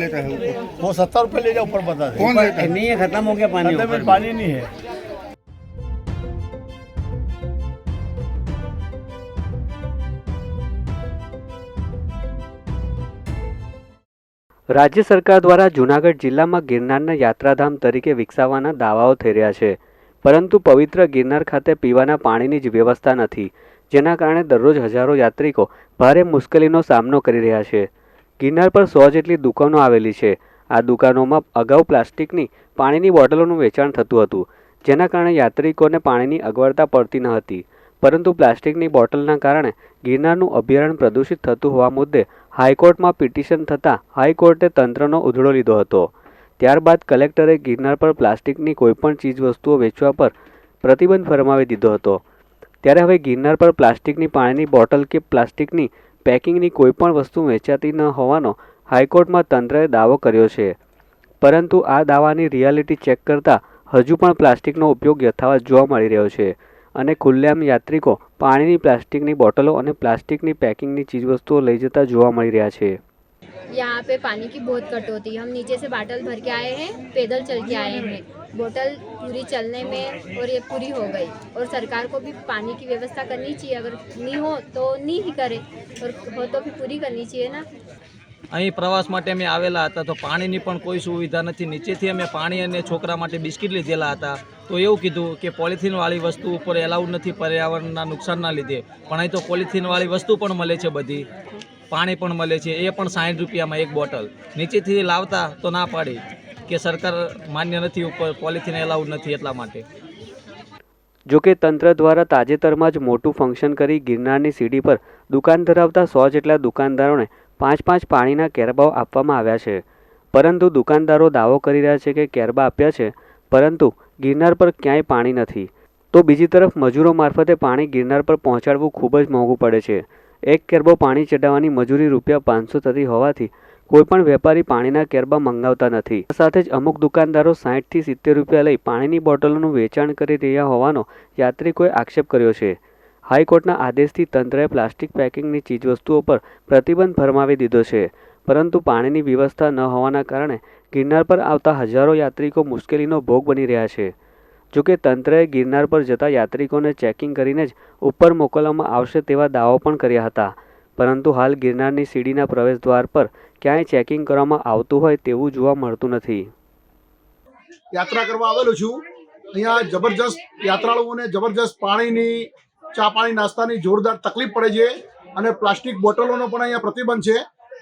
लेता है उसको वो सत्तर रुपये ले जाओ ऊपर बता दे कौन देता है नहीं है खत्म हो गया पानी अंदर में ऊपर पानी नहीं है રાજ્ય સરકાર દ્વારા જૂનાગઢ જિલ્લામાં ગિરનારને યાત્રાધામ તરીકે વિકસાવવાના દાવાઓ થઈ રહ્યા છે પરંતુ પવિત્ર ગિરનાર ખાતે પીવાના પાણીની જ વ્યવસ્થા નથી જેના કારણે દરરોજ હજારો યાત્રિકો ભારે મુશ્કેલીનો સામનો કરી રહ્યા છે ગિરનાર પર સો જેટલી દુકાનો આવેલી છે. આ દુકાનોમાં અગાઉ પ્લાસ્ટિકની પાણીની બોટલોનું વેચાણ થતું હતું, જેના કારણે યાત્રિકોને પાણીની અગવડતા પડતી ન હતી. પરંતુ પ્લાસ્ટિકની બોટલના કારણે ગિરનારનું અભયારણ્ય પ્રદૂષિત થતું હોવા મુદ્દે હાઈકોર્ટમાં પિટિશન થતાં હાઈકોર્ટે તંત્રનો ઉધડો લીધો હતો. ત્યારબાદ કલેક્ટરે ગિરનાર પર પ્લાસ્ટિકની કોઈપણ ચીજવસ્તુઓ વેચવા પર પ્રતિબંધ ફરમાવી દીધો હતો. ત્યારે હવે ગિરનાર પર પ્લાસ્ટિકની પાણીની બોટલ કે પ્લાસ્ટિકની પેકિંગની કોઈપણ વસ્તુ વેચાતી ન હોવાનો હાઈકોર્ટમાં તંત્રએ દાવો કર્યો છે. પરંતુ આ દાવાની રિયાલિટી ચેક કરતાં હજુ પણ પ્લાસ્ટિકનો ઉપયોગ યથાવત જોવા મળી રહ્યો છે અને ખુલ્લેઆમ યાત્રિકો પાણીની પ્લાસ્ટિકની બોટલો અને પ્લાસ્ટિકની પેકિંગની ચીજવસ્તુઓ લઈ જતા જોવા મળી રહ્યા છે. यहाँ पे पानी की बहुत कट होती है हम नीचे से बाटल भर के आए हैं पैदल चल के आए हैं बोतल पूरी चलने में और ये पूरी हो गई और सरकार को भी पानी की व्यवस्था करनी चाहिए अगर नहीं हो तो नहीं ही करे और हो तो फिर पूरी करनी चाहिए ना અહીં પ્રવાસ માટે અમે આવેલા હતા તો પાણીની પણ કોઈ સુવિધા નથી નીચેથી અમે પાણી અને છોકરા માટે બિસ્કિટ લીધેલા હતા તો એવું કીધું કે પોલિથીનવાળી વસ્તુ ઉપર એલાઉડ નથી પર્યાવરણના નુકસાનના લીધે પણ અહીં તો પોલિથીનવાળી વસ્તુ પણ મળે છે બધી પાણી પણ મળે છે. એ પણ સાઠ રૂપિયામાં એક બોટલ. નીચેથી લાવતા તો ના પાડી કે સરકાર માન્ય નથી, ઉપર પોલિથીન એલાઉડ નથી એટલા માટે. જો કે તંત્ર દ્વારા તાજેતરમાં જ મોટું ફંક્શન કરી ગિરનારની સીડી પર દુકાન ધરાવતા સો જેટલા દુકાનદારોને પાંચ પાંચ પાણીના કેરબાઓ આપવામાં આવ્યા છે. પરંતુ દુકાનદારો દાવો કરી રહ્યા છે કે કેરબા આપ્યા છે, પરંતુ ગિરનાર પર ક્યાંય પાણી નથી. તો બીજી તરફ મજૂરો મારફતે પાણી ગિરનાર પર પહોંચાડવું ખૂબ જ મોંઘું પડે છે. એક કેરબો પાણી ચડાવવાની મજૂરી રૂપિયા પાંચસો થતી હોવાથી કોઈપણ વેપારી પાણીના કેરબા મંગાવતા નથી. સાથે જ અમુક દુકાનદારો સાઠથી સિત્તેર રૂપિયા લઈ પાણીની બોટલોનું વેચાણ કરી રહ્યા હોવાનો યાત્રિકોએ આક્ષેપ કર્યો છે. હાઈકોર્ટના આદેશથી તંત્રએ પ્લાસ્ટિક પેકિંગની ચીજવસ્તુઓ પર પ્રતિબંધ ફરમાવી દીધો છે, પરંતુ પાણીની વ્યવસ્થા ન હોવાના કારણે ગિરનાર પર આવતા હજારો યાત્રિકો મુશ્કેલીનો ભોગ બની રહ્યા છે. જોકે તંત્રએ ગિરનાર પર જતા યાત્રિકોને ચેકિંગ કરીને જ ઉપર મોકલવામાં આવશે તેવા દાવો પણ કર્યા હતા. પરંતુ હાલ ગિરનારની સીડીના પ્રવેશ દ્વાર પર ક્યાંય ચેકિંગ કરવામાં આવતું હોય તેવું જોવા મળતું નથી. યાત્રા કરવા આવેલો છું. અહીંયા જબરજસ્ત યાત્રાળુઓને જબરજસ્ત પાણીની, ચા પાણી નાસ્તાની જોરદાર તકલીફ પડે છે અને પ્લાસ્ટિક બોટલોનો પણ અહીંયા પ્રતિબંધ છે.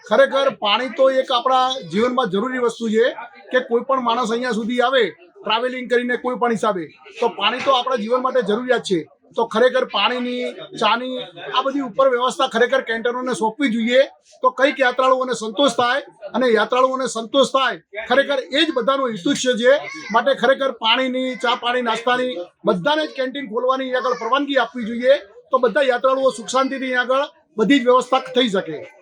ખરેખર પાણી તો એક આપણા જીવનમાં જરૂરી વસ્તુ છે કે કોઈ પણ માણસ અહીંયા સુધી આવે ટ્રાવેલિંગ કરીને કોઈ પણ હિસાબે. તો પાણી તો આપણા જીવન માટે જરૂરિયાત છે. તો ખરેખર પાણીની, ચાની, આ બધી ઉપર વ્યવસ્થા ખરેખર કેન્ટરોને સોંપવી જોઈએ. તો કંઈક યાત્રાળુઓને સંતોષ થાય અને યાત્રાળુઓને સંતોષ થાય. ખરેખર એ જ બધાનો હેતુ છે માટે ખરેખર પાણીની, ચા પાણી, નાસ્તાની, બધાને જ કેન્ટીન ખોલવાની આગળ પરવાનગી આપવી જોઈએ. તો બધા યાત્રાળુઓ સુખ શાંતિથી આગળ બધી જ વ્યવસ્થા થઈ શકે.